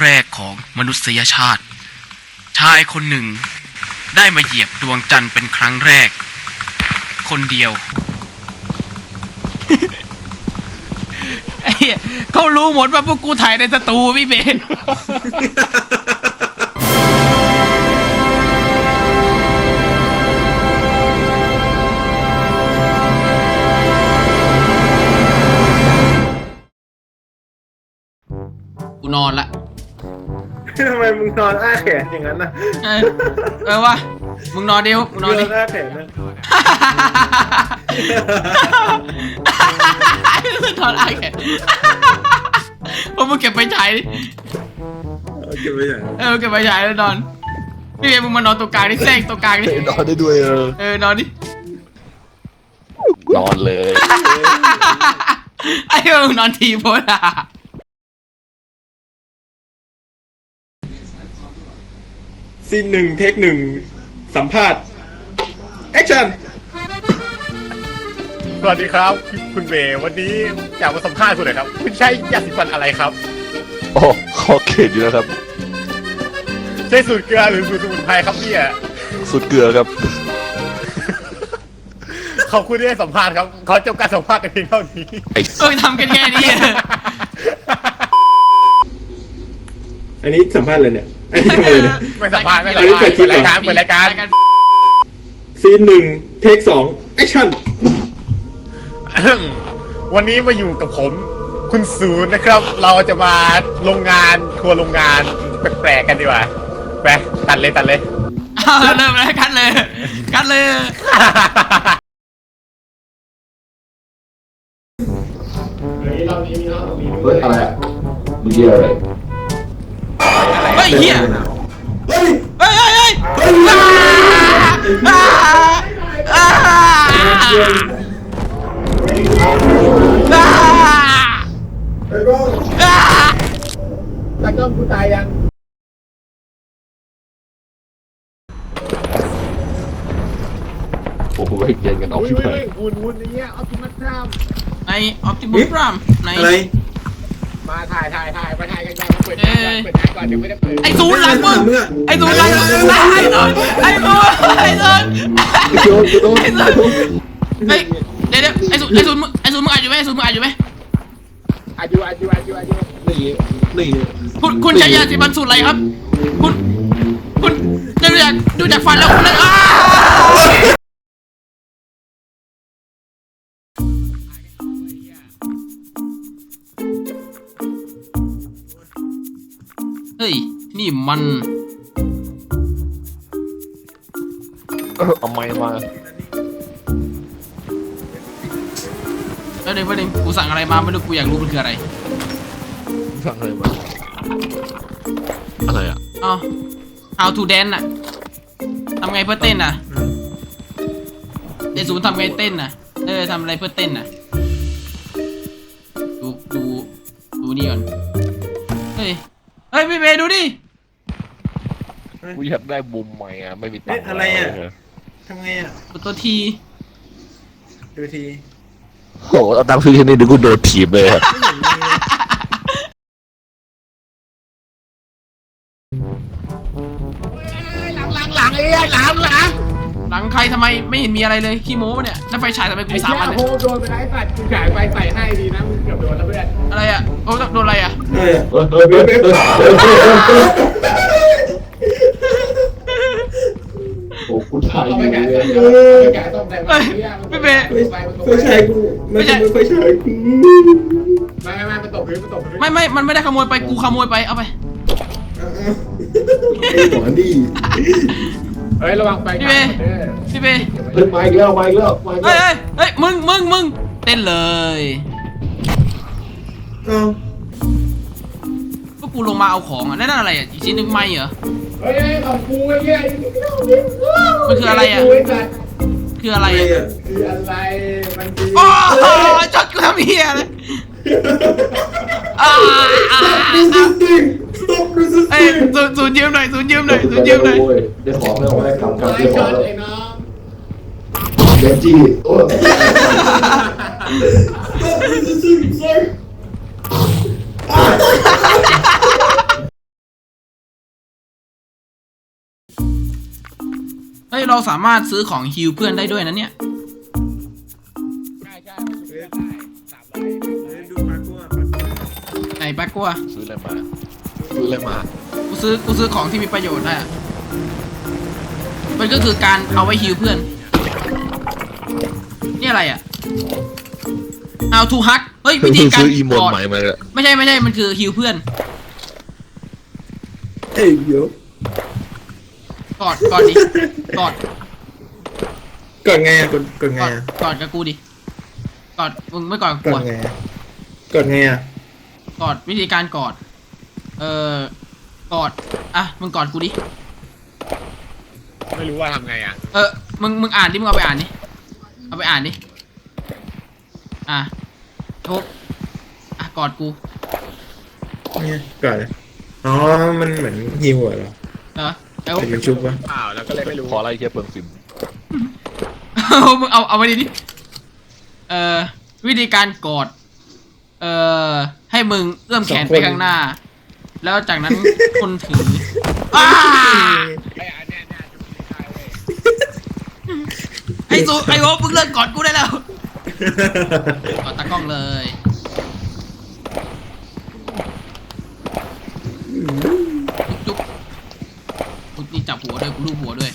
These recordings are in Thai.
าวแรกของมนุษยชาติ ชายคนหนึ่งได้มาเหยียบดวงจันทร์เป็นครั้งแรก คนเดียว ไอ้เหี้ยเขารู้หมดว่าพวกกูถ่ายในสตูพี่เบน กูนอนละ ทำไมมึงนอนอ้าแขนอย่างนั้นนะเออเออวะมึงนอนดิวมึงนอนดิ อ้าแขนนะถอนไอ้แกผมมึงเก็บไปฉายดิเอาเก็บไว้อย่างเออเก็บไปฉายแล้วนอน พี่เบนมึงมานอนตรงกลางดิแทรกตรงกลางดิ นอนได้ด้วยเออเออนอนดิ นอนเลย ไอ้เหี้ยมึงนอนทีโพดอะ ซีนหนึ่งเทคหนึ่งสัมภาษณ์แอคชั่นสวัสดีครับคุณเบย์วันนี้อยากมาสัมภาษณ์คุณหน่อยครับ คุณใช้ยาสีฟันอะไรครับ โอ้ขอเขตอยู่นะครับ ใช้สูตรเกลือหรือสูตรสมุนไพรครับเนี่ยสุดเกลือครับ ขอบคุณที่ให้สัมภาษณ์ครับขอจบการสัมภาษณ์กันเพียงเท่านี้ ไอ้ เออทำกันแค่นี้ อันนี้สัมภาษณ์เลยเนี่ย อันนี้ทำอะไรเนี่ย ไม่สัมภาษณ์ไม่สัมภาษณ์เปิดรายการเปิดรายการซีนหนึ่งเทคสองแอคชั่น วันนี้มาอยู่กับผมคุณศูนย์นะครับ เราจะมาโรงงานทัวร์โรงงานแปลกๆกันดีกว่าไปตัดเลยตัดเลย เอาเริ่มเลยคัดเลย คัดเลย เฮ้ยอะไรอะเมื่อกี้อะไร เฮ้ยเฮียเฮ้ยเฮ้ยเฮ้ยเฮ้ยอ้าอ้าอ้าอ้าอ้าตากล้องกูตายยังโอ้โหให้เย็นกันออกอุ้ยที่อุ้ไหนยอุ่นอุ่นอย่างเงี้ยเอาทิมัสทาม ในออปติมัสพรามใน อะไร มาถ่ายถ่ายถ่ายมาถ่ายกันก่อนมาเปิดงานก่อนเปิดงานก่อนเดี๋ยวไม่ได้เปิดไอ้ศูนย์หลังมึงไอ้ศูนย์หลังมึงไอ้ศูนย์ไอ้ศูนย์ไอ้ศูนย์โดนโดนโดนเฮ้ยเดี๋ยวเดี๋ยวไอ้ศูนย์ไอ้ศูนย์มึงไอ้ศูนย์มึงอ่านอยู่ไหมไอ้ศูนย์มึงอ่านอยู่ไหมอายุอายุอายุอายุนี่นี่คุณคุณใช้ยาสีฟันสูตรอะไรครับ คุณคุณดูจากดูจากฟันแล้วคุณเลยอ้า เฮ้ย นี่มันเอาไม้มาแล้วเดี๋ยวประเด็นกูสั่งอะไรมาไม่รู้กูอยากรู้มันคืออะไรสั่งอะไรมา อะไรอะอ๋อ how to dance น่ะทำไงเพื่อเต้นน่ะเดศูนย์ทำไงเต้นน่ะเออทำอะไรเพื่อเต้นน่ะดูดูดูนี่ก่อน เฮ้ย เฮ้ยพี่เบย์ดูดิกูอยากได้มุมใหม่อะไม่มีตังค์เอ๊ะอะไรอะทำไงอะกดตัวทีดูทีโอ้โหเอาตังค์ซื้อแค่นี้เดี๋ยวกูโดนถีบเลยครั งใครทำไมไม่เห็นมีอะไรเลยขี้โม้ปะเนี่ยแล้วไฟฉายทำไมกูไอ้มีสามเจ้าอันโฮเนี่ยโดนไปไล่สัตว์กูจ่ายไปใส่ให้ดีนะมึงเกือบโดนแล้วเพื่อนอะไรอะโอ้โดนอะไรอะเออเออเออเออเออโอ้กูถ่ายอเอายู่ไปเลแกะยไปแกะต้มแต่เฮ้ยพี่เบย์ไฟฉายกูมันขโมยไฟฉายกูไม่ไม่ไม่มันตกพื้นมันตกพื้นไม่ไม่มันไม่ได้ขโมยไปกูขโมยไปเอาไปหมอนดี เฮ้ยระวังไฟพี่กัเบนย์เด้อพี่เบย์เฮ้ยมาอีกแล้วมาอีกแล้วมาอีกเฮ้แล้ยวเฮ้ยเฮ้ยมึงมึงมึงเต้นเลยเอ้าก็กูลงมาเอาของอะนั่นอะไรอะอีกชิ้นหนึ่งไม่เหรอ เฮ้ยของกูไอ้เหี้ยมันคืออะไรอะ กูไอ้สัตว์คืออะไรอะไรอะอะคืออะไรมันคือโอ้จดกูทำเฮียเลยอ่าอ่าดูสิสิ ตกดูสิเอ้ยศูนย์ศูนย์ยืมหน่อยศูนย์ยืมหน่อยศูนย์ยืมหน่อยได้ของแล้วได้กำกับได้ของแล้วเดี๋ยวจี้โอ้ยตกดูสิเฮ้ยเฮ้ยเราสามารถซื้อของฮิวเพื่อนได้ด้วยนะเนี่ย ใช่ใช่ซื้อได้สามร้อยซื้อดูปลากัวไหนปลากัวซื้ออะไรมา ซื้ออะไรมา กูซื้อกูซื้อของที่มีประโยชน์ได้อะมันก็คือการเอาไว้ฮิวเพื่อน นี่อะไรอะ เอาทูฮักเฮ้ยวิธีการซื้ออีโมกดอดใหม่มาเลยไม่ใช่ไม่ใช่มันคือฮิวเพื่อน เอ้ยเดี๋ยวกอดกอดดิกอดกดไงอะกดกดไงกอดอะกอดกับกูดิกอดมึงไม่กอดกับกกูดอะไงอะกดไงอะ กอดวิธีการกอด เอ่อกอด อะ มึงกอดกูดิ ไม่รู้ว่าทำไงอะ เออ มึง มึงอ่านดิ มึงเอาไปอ่านดิ เอาไปอ่านดิ อะทุบอะ กอดกู เนี่ยกดเลยอ๋อ มันเหมือนฮิวเหรอเออเอาเป็นมันชุบปะเปล่าแล้วก็เลยไม่รู้พออะไรเทียเปลืองซิมเอามึงเอาเอาไว้ดิดิเอ่อวิธีการกอด เอ่อให้มึงเอื้อมแขนไปข้างหน้า แล้วจากนั้นคนถืออ้าไอ้อันเนี้ยเนี่ยจะมีได้เว้ยไอ้สูไอ้โว้มึงเลิกกอดกูได้แล้วกอดตากล้องเลยจุ๊บจุ๊บนี่จับหัวด้วยกูรูปหัวด้วย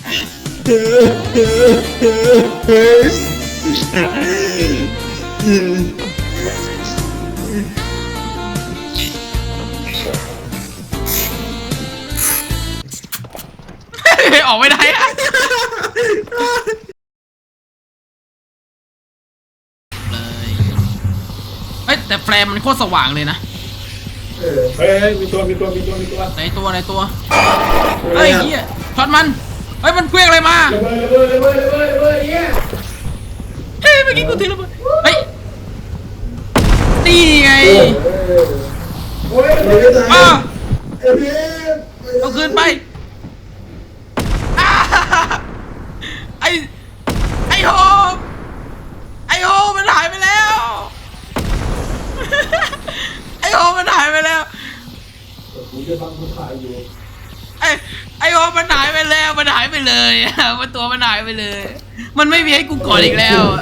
เฮ้ยแต่แฟลมมันโคตรสว่างเลยนะเฮ้ยมีตัวมีตัวมีตัวมีตัวในตัวในตัวเฮ้ยเฮียช็อตมันเฮ้ยมันเคลื่องอะไรมาระเบิดระเบิดระเบิดระเบิดระเบิดเนี่ยเฮ้ยเมื่อกี้กูถือระเบิดเฮ้ยนี่ไงโอ้ยเดี๋ยวจะตายอ้าเอ้ยพี่เอาคืนไปอ้าไอไอโฮมไอโฮมมันหายไปแล้ว ไอโฮมมันหายไปแล้วผมจะฟังคุณขายอยู่ไอไอโฮมมันหายไปแล้ว มันหายไปเลยมันตัวมันหายไปเลย มันไม่มีให้กูกอดอีกแล้วอะ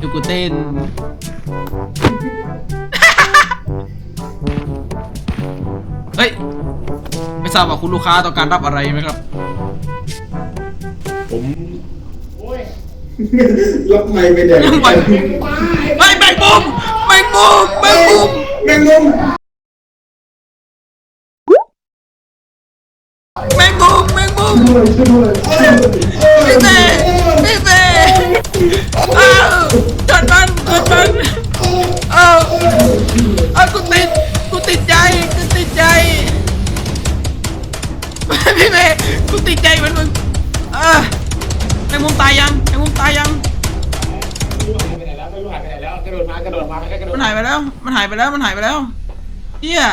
ดูกูเต้น เฮ้ย ไม่ทราบว่าคุณลูกค้าต้องการรับอะไรไหมครับ ผมรับไม่ไปเดี๋ยวยังไปไม่แมงมุมแมงมุมแมงมุมแมงมุมแมงมุมแมงมุมพี่ กูติดใจเหมือนมึงอ่าแมงมุมตายยังแมงมุมตายยัง ไม่รู้หายไปไหนแล้วไม่รู้หายไปไหนแล้วกระโดดมากระโดดมาแค่กระโดดมันหายไปแล้ว มันหายไปแล้ว มันหายไปแล้วเฮีย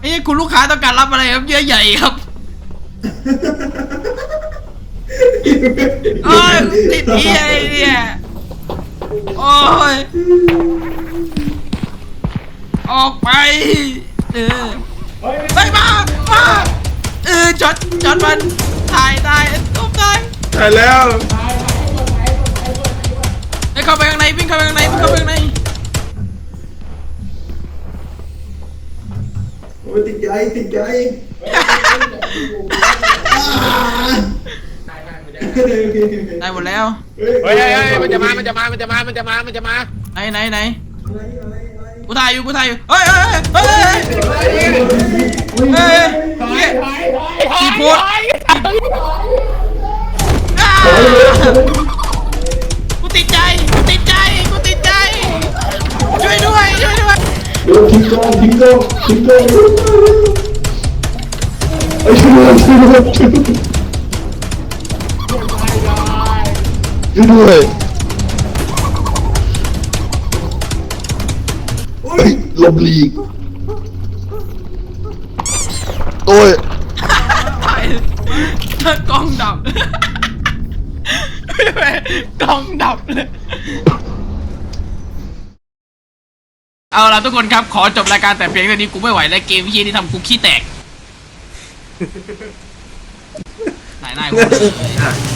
ไอ้ยคุณลูกค้าต้องการรับอะไรครับเยอะใหญ่ครับโอ้ยติดเฮียไอ้เนี่ยโอ้ย ออกไป เออไปมา มา เออจอดจอดมันถ่ายได้ทุบได้ตายแล้วไอ้เข้าไปข้างในวิ่งเข้าไปข้างในวิ่งเข้าไปข้างในโอ้ยติดใจติดใจได้หมดแล้วเฮ้ยเฮ้ยเฮ้ยมันจะมา มันจะมา มันจะมา มันจะมา มันจะมา ไหนไหนไหน กูถ่ายอยู่กูถ่ายอยู่เฮ้ยเฮ้ยเฮ้ยเฮ้ยเฮ้ยเฮ้ยกี่โพสอ้ากูติดใจกูติดใจกูติดใจ ช่วยด้วยช่วยด้วยทิ้งกล้องทิ้งกล้องทิ้งกล้องไอ้ช่วยด้วยช่วยด้วยช่วยด้วย เฮ้ยลมลีกโอ้ยตายกล้องดับกล้องดับเลย เอาล่ะทุกคนครับ ขอจบรายการแต่เพียงเท่านี้กูไม่ไหวแล้วเกมที่ที่ทำกูขี้แตก ไหนายนายกู